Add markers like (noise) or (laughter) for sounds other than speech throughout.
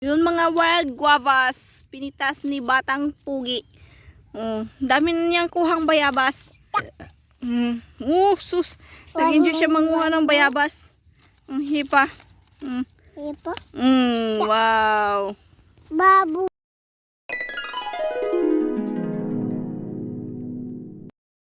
Yun mga wild guavas, pinitas ni Batang Pugi. Oh, dami na niyang kuhang bayabas. Mm. Oh, sus. Nag-enjoy siya manguha ng bayabas. Ang hipa. Mm. Ipo. Mm, wow. Babu.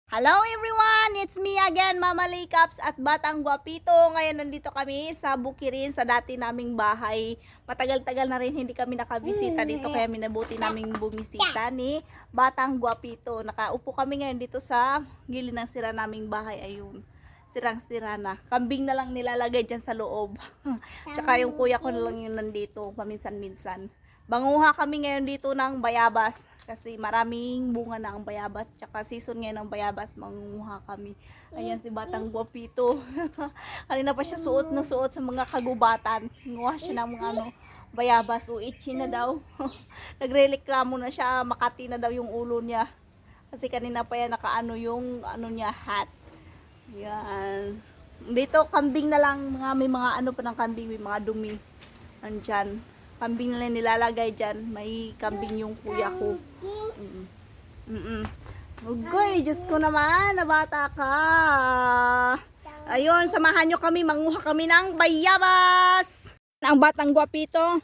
Hello everyone! It's me again, Mama Likaps at Batang Guapito. Ngayon nandito kami sa Bukirin, sa dati naming bahay. Matagal-tagal na rin hindi kami nakabisita dito kaya minabuti naming bumisita ni Batang Guapito. Nakaupo kami ngayon dito sa gilid ng sira naming bahay. Ayun, sirang-sira na. Kambing na lang nilalagay dyan sa loob. (laughs) Tsaka yung kuya ko na lang yung nandito, paminsan-minsan. Banguha kami ngayon dito ng bayabas kasi maraming bunga na ang bayabas tsaka season ngayon ng bayabas mangunguha kami. Ayan si Batang Guapito. (laughs) Kanina pa siya suot na suot sa mga kagubatan. Nguha siya ng mga ano, bayabas o itchy na daw. (laughs) Nagrereklamo na siya, makati na daw yung ulo niya. Kasi kanina pa yan nakaano yung ano niya hat. Yan. Dito kambing na lang mga may mga ano pa ng kambing, may mga dumi. Andyan. Kambing na nilalagay dyan. May kambing yung kuya ko. Mm mm Ugoy, Diyos ko naman, nabata ka. Ayun, samahan nyo kami, manguha kami ng bayabas. Ang batang guwapito.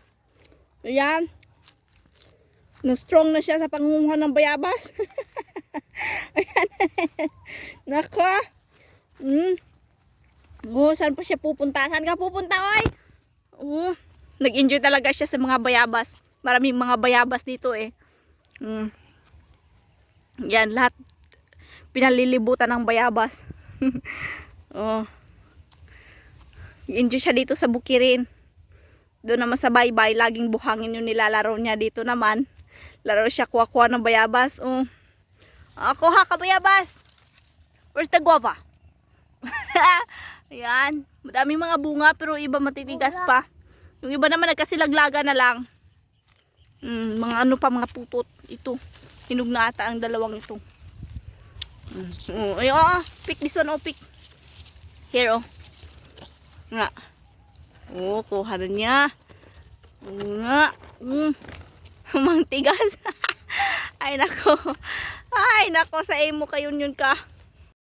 Ayan. Na strong na siya sa pangunguha ng bayabas. (laughs) Ayan. Nako. Mm. Oh, saan pa siya pupunta? Saan ka pupunta, oy? Oh, nag-enjoy talaga siya sa mga bayabas. Maraming mga bayabas dito eh. Mm. Yan, lahat pinalilibutan ng bayabas. (laughs) oh. Enjoy siya dito sa bukirin. Doon naman sa baybay, laging buhangin yung nilalaro niya dito naman. Laro siya kuha-kuha ng bayabas. Oh. Ah, kuha ka bayabas. Where's the guava? (laughs) Ayan. Madaming mga bunga pero iba matitigas pa. Yung iba naman nagkasilaglaga na lang. Mm, mga ano pa, mga putot. Ito. Hinog na ata ang dalawang ito. Mm. Oh, ay, oh, pick this one, oh, pick. Here, oh. Nga. Oh, kuha na niya. Nga. (laughs) Mm. Mang tigas. (laughs) ay, nako. Ay, nako, sa emo kayo yun ka.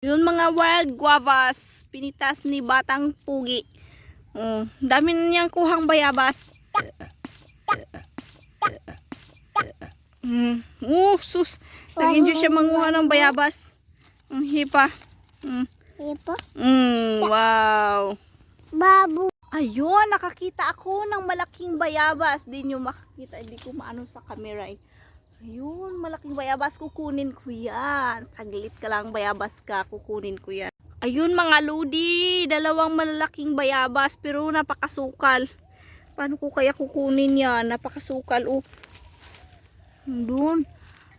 Yun mga wild guavas. Pinitas ni Batang Pugi. Oh, dami na niyang kuhang bayabas. Mm. Oh, sus. Nag-enjoy siya manguha ng bayabas. Ang hipa. Mm. Ipo. Mm, wow. Babu. Ayun, nakakita ako ng malaking bayabas. Di nyo makakita, hindi ko maano sa camera eh. Ayun, malaking bayabas, kukunin ko yan. Saglit ka lang, bayabas ka, kukunin ko yan. Ayun mga lodi, dalawang malalaking bayabas pero napakasukal. Paano ko kaya kukunin yan? Napakasukal. Oh. Doon.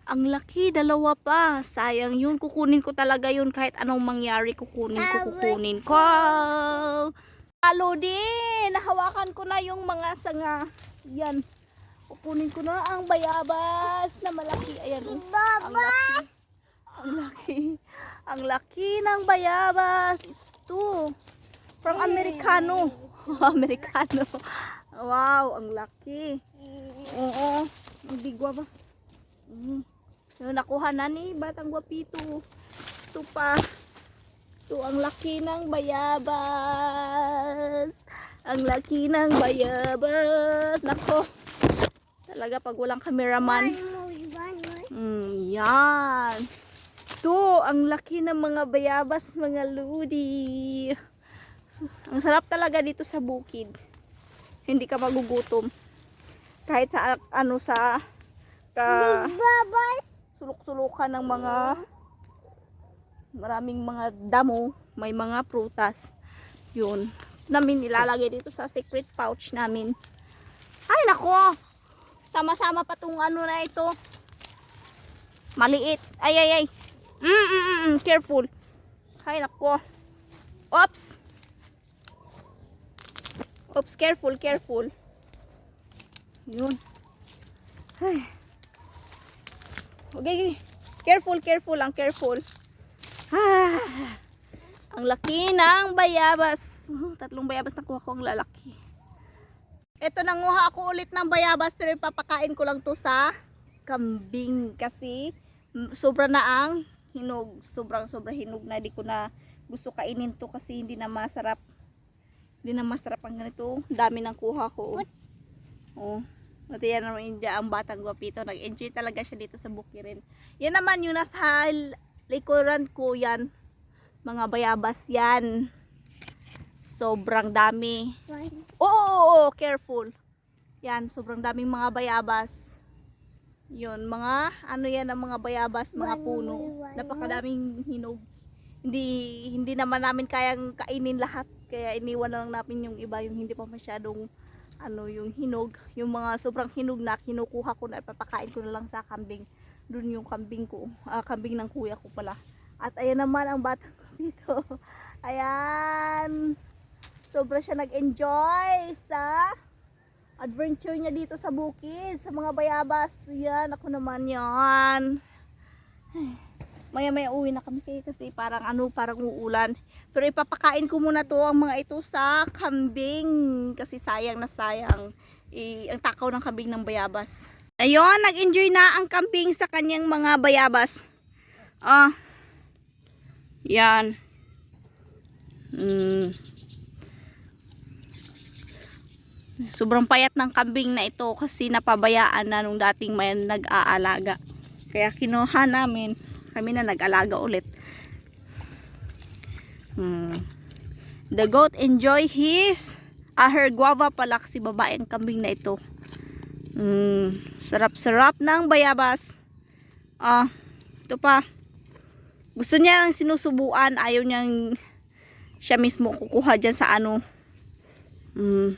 Ang laki, dalawa pa. Sayang yun. Kukunin ko talaga yun kahit anong mangyari. Kukunin ko, kukunin ko. Halo din. Nahawakan ko na yung mga sanga. Yan. Kukunin ko na ang bayabas na malaki. Ayan. oh. Ang laki. Ang laki. Ng bayabas. Ito. From Amerikano. (laughs) Amerikano. Wow, ang laki. Oo. Ang bigwa ba? Mm. Yung nakuha na ni Batang Guapito. Ito pa. Ito ang laki ng bayabas. Ang laki ng bayabas. Nako. Talaga pag walang cameraman. Mm, yan. Ang laki ng mga bayabas, mga ludi. Ang sarap talaga dito sa bukid. Hindi ka magugutom. Kahit sa ano sa ka, sulok-sulukan ng mga maraming mga damo, may mga prutas. Yun. Namin nilalagay dito sa secret pouch namin. Ay nako! Sama-sama pa tong ano na ito. Maliit. Ay ay ay. Mm, mm, mm, mm. Careful. Ay nako. Oops. Oops, careful, careful. Yun. Ay. Okay. Careful, careful lang, careful. Ah, ang laki ng bayabas. Oh, tatlong bayabas na kuha ko ang lalaki. Ito nanguha ako ulit ng bayabas pero ipapakain ko lang to sa kambing kasi sobra na ang hinog. Sobrang sobra hinog na. Di ko na gusto kainin to kasi hindi na masarap. Hindi na masarap ang ganito. Dami ng kuha ko. Oh. At yan naman India, ang batang guwapito. Nag-enjoy talaga siya dito sa Bukirin. Yan naman yung nasa likuran ko yan. Mga bayabas yan. Sobrang dami. Oo, oo, oo, careful. Yan, sobrang daming mga bayabas. Yun, mga, ano yan ang mga bayabas, mga puno. Napakadaming hinog. Hindi, hindi naman namin kayang kainin lahat. Kaya iniwan na lang namin yung iba, yung hindi pa masyadong, ano, yung hinog. Yung mga sobrang hinog na kinukuha ko na ipapakain ko na lang sa kambing. Doon yung kambing ko, ah, kambing ng kuya ko pala. At ayan naman ang batang ko (laughs) dito. Ayan. Sobra siya nag-enjoy sa adventure niya dito sa bukid, sa mga bayabas. Yan, ako naman yan. Maya maya uwi na kami kasi parang ano, parang uulan. Pero ipapakain ko muna to ang mga ito sa kambing kasi sayang na sayang I, ang takaw ng kambing ng bayabas. Ayun, nag-enjoy na ang kambing sa kanyang mga bayabas. Ah. Yan. Mm. Sobrang payat ng kambing na ito kasi napabayaan na nung dating may nag-aalaga. Kaya kinuha namin, kami na nag-alaga ulit. Hmm. The goat enjoy his ah, her guava pala kasi babaeng kambing na ito. Hmm. Sarap-sarap ng bayabas. Ah, ito pa. Gusto niya ang sinusubuan, ayaw niyang siya mismo kukuha dyan sa ano. Hmm.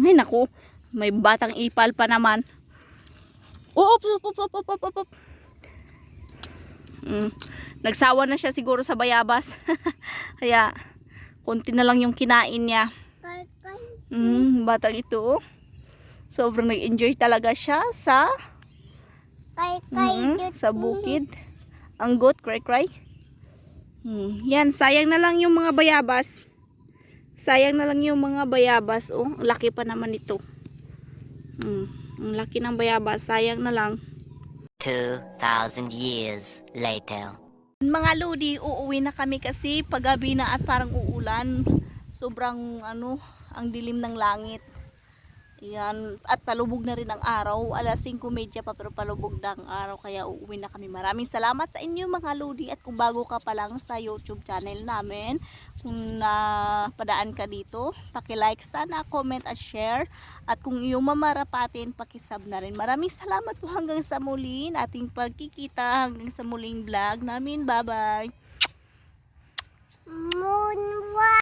Ay naku, may batang ipal pa naman. Oh, op, op, op, op, op, op. Mm. Nagsawa na siya siguro sa bayabas. (laughs) Kaya, konti na lang yung kinain niya. Mm, batang ito. oh. Sobrang nag-enjoy talaga siya sa mm, sa bukid. Ang goat, cry cry. Mm, yan, sayang na lang yung mga bayabas. Sayang na lang yung mga bayabas. Oh, ang laki pa naman ito. Mm, ang laki ng bayabas. Sayang na lang. 2,000 years later. Mga lodi, uuwi na kami kasi paggabi na at parang uulan. Sobrang ano, ang dilim ng langit. Yan. At palubog na rin ang araw. Alas 5.30 pa pero palubog na ang araw. Kaya uuwi na kami. Maraming salamat sa inyo mga lodi. At kung bago ka pa lang sa YouTube channel namin, kung napadaan ka dito, paki-like sana, comment at share. At kung iyong mamarapatin, pakisub na rin. Maraming salamat po hanggang sa muli. Ating pagkikita hanggang sa muling vlog namin. Bye-bye! Moonwa.